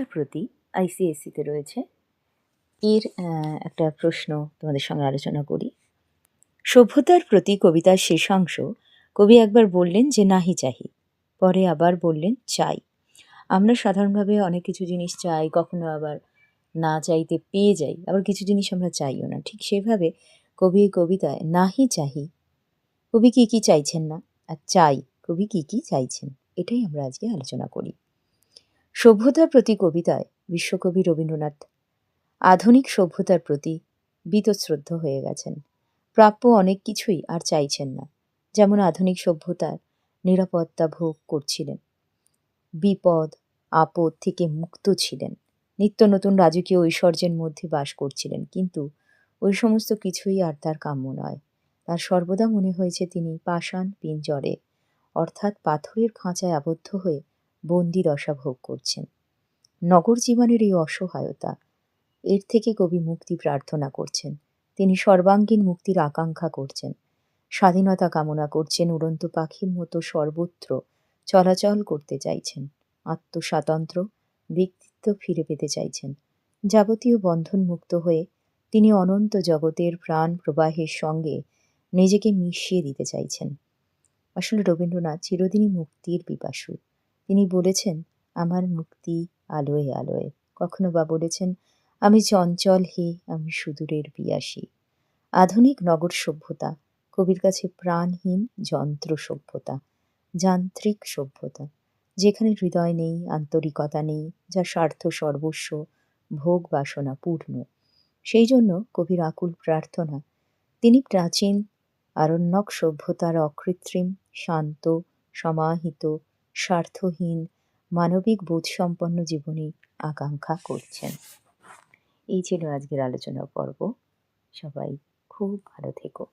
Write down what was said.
সভ্যতার প্রতি আইসিএসসিতে রয়েছে। এর একটা প্রশ্ন তোমাদের সঙ্গে আলোচনা করি। সভ্যতার প্রতি কবিতার শেষাংশ কবি একবার বললেন যে নাহি চাহি, পরে আবার বললেন চাই। আমরা সাধারণভাবে অনেক কিছু জিনিস চাই, কখনো আবার না চাইতে পেয়ে যাই, আবার কিছু জিনিস আমরা চাইও না। ঠিক সেভাবে কবি কবিতায় নাহি চাহি, কবি কী কী চাইছেন না? আর চাই, কবি কী কী চাইছেন? এটাই আমরা আজকে আলোচনা করি। সভ্যতার প্রতি কবিতায় বিশ্বকবি রবীন্দ্রনাথ। আধুনিক সভ্যতার প্রতি বীতশ্রদ্ধ হয়ে গেছেন। প্রাপ্য অনেক কিছুই আর চাইছেন না, যেমন আধুনিক সভ্যতার নিরাপত্তা ভোগ করছিলেন। বিপদ, আপদ থেকে মুক্ত ছিলেন। নিত্য নতুন রাজকীয় ঐশ্বর্যের মধ্যে বাস করছিলেন, কিন্তু ওই সমস্ত কিছুই আর তার কাম্য নয়। তার সর্বদা মনে হয়েছে তিনি পাষাণ পিঞ্জরে, অর্থাৎ পাথরের খাঁচায় আবদ্ধ হয়ে বন্দি দশা ভোগ করছেন। নগর জীবনের এই অসহায়তা, এর থেকে কবি মুক্তি প্রার্থনা করছেন। তিনি সর্বাঙ্গীন মুক্তির আকাঙ্ক্ষা করছেন। স্বাধীনতা কামনা করছেন উড়ন্ত পাখির মতো সর্বত্র চলাচল করতে চাইছেন। আত্মস্বাতন্ত্র, ব্যক্তিত্ব ফিরে পেতে চাইছেন। যাবতীয় বন্ধন মুক্ত হয়ে তিনি অনন্ত জগতের প্রাণ প্রবাহের সঙ্গে নিজেকে মিশিয়ে দিতে চাইছেন। আসলে রবীন্দ্রনাথ চিরদিনই মুক্তির পিপাসু। তিনি বলেছেন, আমার মুক্তি আলোয় আলোয়। কখনো বা বলেছেন, আমি চঞ্চল হে, আমি সুদূরের পিয়াসী আধুনিক নগর সভ্যতা, কবির কাছে প্রাণহীন যন্ত্র সভ্যতা, যান্ত্রিক সভ্যতা, যেখানে হৃদয় নেই, আন্তরিকতা নেই, যা স্বার্থ সর্বস্ব, ভোগ বাসনা পূর্ণ। সেই জন্য কবির আকুল প্রার্থনা, তিনি প্রাচীন, আরণ্যক সভ্যতার অকৃত্রিম, শান্ত, সমাহিত স্বার্থহীন, মানবিক বোধসম্পন্ন জীবনে আকাঙ্ক্ষা করছেন। এই ছিল আজকের আলোচনা পর্ব। সবাই খুব ভালো থেকো।